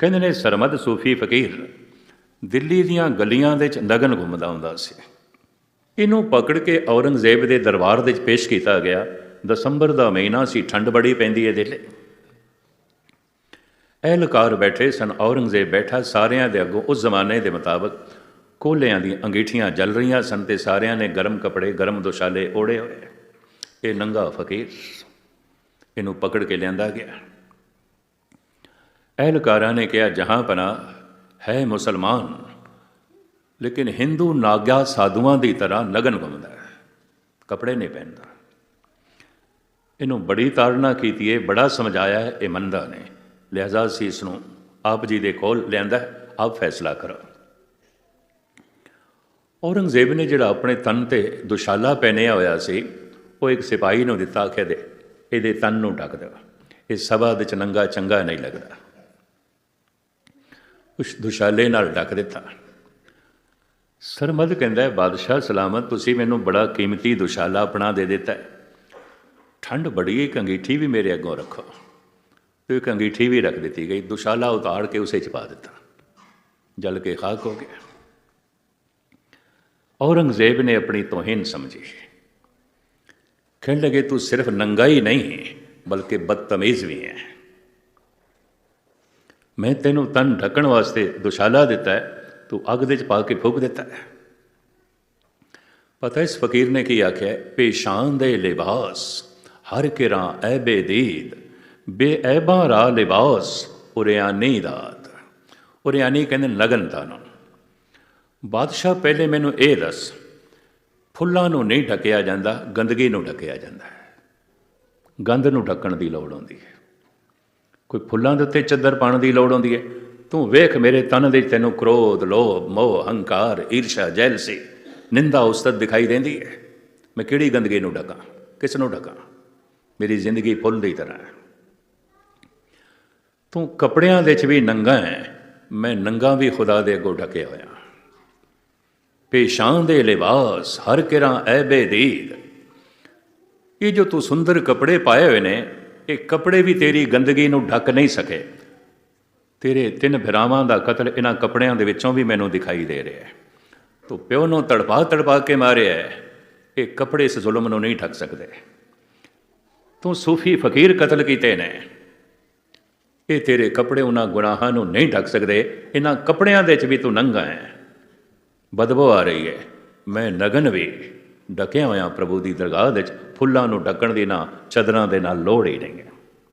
ਕਹਿੰਦੇ ਨੇ, ਸਰਮਦ ਸੂਫੀ ਫਕੀਰ ਦਿੱਲੀ ਦੀਆਂ ਗਲੀਆਂ ਦੇ ਵਿੱਚ ਨਗਨ ਘੁੰਮਦਾ ਹੁੰਦਾ ਸੀ। ਇਹਨੂੰ ਪਕੜ ਕੇ ਔਰੰਗਜ਼ੇਬ ਦੇ ਦਰਬਾਰ ਦੇ ਵਿੱਚ ਪੇਸ਼ ਕੀਤਾ ਗਿਆ। ਦਸੰਬਰ ਦਾ ਮਹੀਨਾ ਸੀ, ਠੰਡ ਬੜੀ ਪੈਂਦੀ ਹੈ ਦਿੱਲੀ ਅਹਿਲਕਾਰ ਬੈਠੇ ਸਨ, ਔਰੰਗਜ਼ੇਬ ਬੈਠਾ, ਸਾਰਿਆਂ ਦੇ ਅੱਗੋਂ ਉਸ ਜ਼ਮਾਨੇ ਦੇ ਮੁਤਾਬਕ ਕੋਲਿਆਂ ਦੀਆਂ ਅੰਗੀਠੀਆਂ ਜਲ ਰਹੀਆਂ ਸਨ ਤੇ ਸਾਰਿਆਂ ਨੇ ਗਰਮ ਕੱਪੜੇ, ਗਰਮ ਦੁਸ਼ਾਲੇ ਓੜੇ ਹੋਏ। ਇਹ ਨੰਗਾ ਫਕੀਰ ਇਹਨੂੰ ਪਕੜ ਕੇ ਲਿਆਂਦਾ ਗਿਆ। ਅਹਿਲਕਾਰਾਂ ਨੇ ਕਿਹਾ, ਜਹਾਂ ਪਨਾ ਹੈ ਮੁਸਲਮਾਨ, ਲੇਕਿਨ ਹਿੰਦੂ ਨਾਗਾ ਸਾਧੂਆਂ ਦੀ ਤਰ੍ਹਾਂ ਨਗਨ ਘੁੰਮਦਾ ਹੈ, ਕੱਪੜੇ ਨਹੀਂ ਪਹਿਨਦਾ। ਇਹਨੂੰ ਬੜੀ ਤਾੜਨਾ ਕੀਤੀ ਹੈ ਬੜਾ ਸਮਝਾਇਆ ਹੈ, ਇਹ ਮੰਦਾ ਨੇ ਲਿਹਾਜ਼ਾ ਸੀ ਇਸ ਨੂੰ ਆਪ ਜੀ ਦੇ ਕੋਲ ਲਿਆਂਦਾ ਆਪ ਫੈਸਲਾ ਕਰੋ। ਔਰੰਗਜ਼ੇਬ ਨੇ ਜਿਹੜਾ ਆਪਣੇ ਤਨ ਤੇ ਦੁਸ਼ਾਲਾ ਪਹਿਨਿਆ ਹੋਇਆ ਸੀ, ਉਹ ਇੱਕ ਸਿਪਾਹੀ ਨੂੰ ਦਿੱਤਾ ਕਿ ਦੇ ਇਹਦੇ ਤਨ ਨੂੰ ਢੱਕ ਦੇ ਇਹ ਸਭਾ ਦੇ ਚ ਨੰਗਾ ਚੰਗਾ ਨਹੀਂ ਲੱਗਦਾ। ਕੁਛ ਦੁਸ਼ਾਲੇ ਨਾਲ ਢੱਕ ਦਿੱਤਾ। ਸਰਮਦ ਕਹਿੰਦਾ ਹੈ, ਬਾਦਸ਼ਾਹ ਸਲਾਮਤ, ਤੁਸੀਂ ਮੈਨੂੰ ਬੜਾ ਕੀਮਤੀ ਦੁਸ਼ਾਲਾ ਆਪਣਾ ਦੇ ਦਿੱਤਾ ਹੈ। ਠੰਡ ਬੜੀ ਹੈ ਇੱਕ ਵੀ ਮੇਰੇ ਅੱਗੋਂ ਰੱਖੋ। ਤੇ ਇੱਕ ਅੰਗੀਠੀ ਵੀ ਰੱਖ ਦਿੱਤੀ ਗਈ, ਦੁਸ਼ਾਲਾ ਉਤਾਰ ਕੇ ਉਸੇ ਚ ਪਾ ਦਿੱਤਾ। ਜਲ ਕੇ ਖਾਕ ਹੋ ਗਿਆ। ਔਰੰਗਜ਼ੇਬ ਨੇ ਆਪਣੀ ਤੋਹੀਨ ਸਮਝੀ। ਕਹਿਣ ਲਗੇ, ਤੂੰ ਸਿਰਫ ਨੰਗਾ ਹੀ ਨਹੀਂ ਬਲਕਿ ਬਦਤਮੀਜ਼ ਵੀ ਹੈ। ਮੈਂ ਤੈਨੂੰ ਤਨ ਢੱਕਣ ਵਾਸਤੇ ਦੁਸ਼ਾਲਾ ਦਿੱਤਾ ਹੈ, ਤੂੰ ਅੱਗ ਦੇ ਚ ਪਾ ਕੇ ਫੂਕ ਦਿੱਤਾ ਹੈ। ਪਤਾ ਇਸ ਫਕੀਰ ਨੇ ਕੀ ਆਖਿਆ ਪੇਸ਼ਾਨ ਦੇ ਲਿਬਾਸ, ਹਰ ਕਿਰਾਂ ਐਬੇ ਬੇਦੀਦ, ਬੇਐਬਾਂ ਰਾ ਲਿਬਾਸ ਉਰਿਆਨੀ ਦਾਤ ਉਰਿਆਨੀ ਕਹਿੰਦੇ ਲਗਨ ਦਾ ਨੂੰ ਬਾਦਸ਼ਾਹ ਪਹਿਲੇ ਮੈਨੂੰ ਇਹ ਦੱਸ, ਫੁੱਲਾਂ ਨੂੰ ਨਹੀਂ ਢੱਕਿਆ ਜਾਂਦਾ, ਗੰਦਗੀ ਨੂੰ ਢੱਕਿਆ ਜਾਂਦਾ ਹੈ। ਗੰਦ ਨੂੰ ਢੱਕਣ ਦੀ ਲੋੜ ਹੁੰਦੀ ਹੈ। ਕੋਈ ਫੁੱਲਾਂ ਦੇ ਉੱਤੇ ਚੱਦਰ ਪਾਉਣ ਦੀ ਲੋੜ ਹੁੰਦੀ ਹੈ? ਤੂੰ ਵੇਖ ਮੇਰੇ ਤਨ ਦੇ ਤੈਨੂੰ ਕ੍ਰੋਧ, ਲੋਭ, ਮੋਹ, ਹੰਕਾਰ, ਈਰਸ਼ਾ, ਜੈਲਸੀ, ਨਿੰਦਾ ਉਸਤਤ ਦਿਖਾਈ ਦਿੰਦੀ ਹੈ। ਮੈਂ ਕਿਹੜੀ ਗੰਦਗੀ ਨੂੰ ਢਕਾਂ? ਕਿਸ ਨੂੰ ਢਕਾਂ? ਮੇਰੀ ਜ਼ਿੰਦਗੀ ਫੁੱਲ ਦੀ ਤਰ੍ਹਾਂ ਹੈ। ਤੂੰ ਕੱਪੜਿਆਂ ਦੇ ਚ ਵੀ ਨੰਗਾ ਹੈ। ਮੈਂ ਨੰਗਾ ਵੀ ਖੁਦਾ ਦੇ ਅੱਗੋਂ ਢਕਿਆ ਹੋਇਆ ਪੇਸ਼ਾਂ ਦੇ ਲਿਬਾਸ ਹਰ ਕਿਰਾਂ ਐਬੇ ਦੀਦ ਇਹ ਜੋ ਤੂੰ ਸੁੰਦਰ ਕੱਪੜੇ ਪਾਏ ਹੋਏ ਨੇ ਇਹ ਕੱਪੜੇ ਵੀ ਤੇਰੀ ਗੰਦਗੀ ਨੂੰ ਢੱਕ ਨਹੀਂ ਸਕੇ। ਤੇਰੇ ਤਿੰਨ ਭਰਾਵਾਂ ਦਾ ਕਤਲ ਇਹਨਾਂ ਕੱਪੜਿਆਂ ਦੇ ਵਿੱਚੋਂ ਵੀ ਮੈਨੂੰ ਦਿਖਾਈ ਦੇ ਰਿਹਾ ਹੈ। ਤੂੰ ਪਿਓ ਨੂੰ ਤੜਪਾ ਤੜਪਾ ਕੇ ਮਾਰਿਆ ਹੈ। ਇਹ ਕੱਪੜੇ ਇਸ ਜ਼ੁਲਮ ਨੂੰ ਨਹੀਂ ਢੱਕ ਸਕਦੇ। ਤੂੰ ਸੂਫੀ ਫਕੀਰ ਕਤਲ ਕੀਤੇ ਨੇ। ਇਹ ਤੇਰੇ ਕੱਪੜੇ ਉਹਨਾਂ ਗੁਨਾਹਾਂ ਨੂੰ ਨਹੀਂ ਢੱਕ ਸਕਦੇ। ਇਹਨਾਂ ਕੱਪੜਿਆਂ ਦੇ ਵਿੱਚ ਵੀ ਤੂੰ ਨੰਗਾ ਹੈ। ਬਦਬੂ ਆ ਰਹੀ ਹੈ। ਮੈਂ ਨਗਨ ਵੀ। ਢਕਿਆ ਹੋਇਆ ਪ੍ਰਭੂ ਦੀ ਦਰਗਾਹ ਵਿੱਚ ਫੁੱਲਾਂ ਨੂੰ ਡੱਕਣ ਦੀ ਨਾ, ਚਦਰਾਂ ਦੇ ਨਾਲ ਲੋੜ ਹੀ ਨਹੀਂ ਹੈ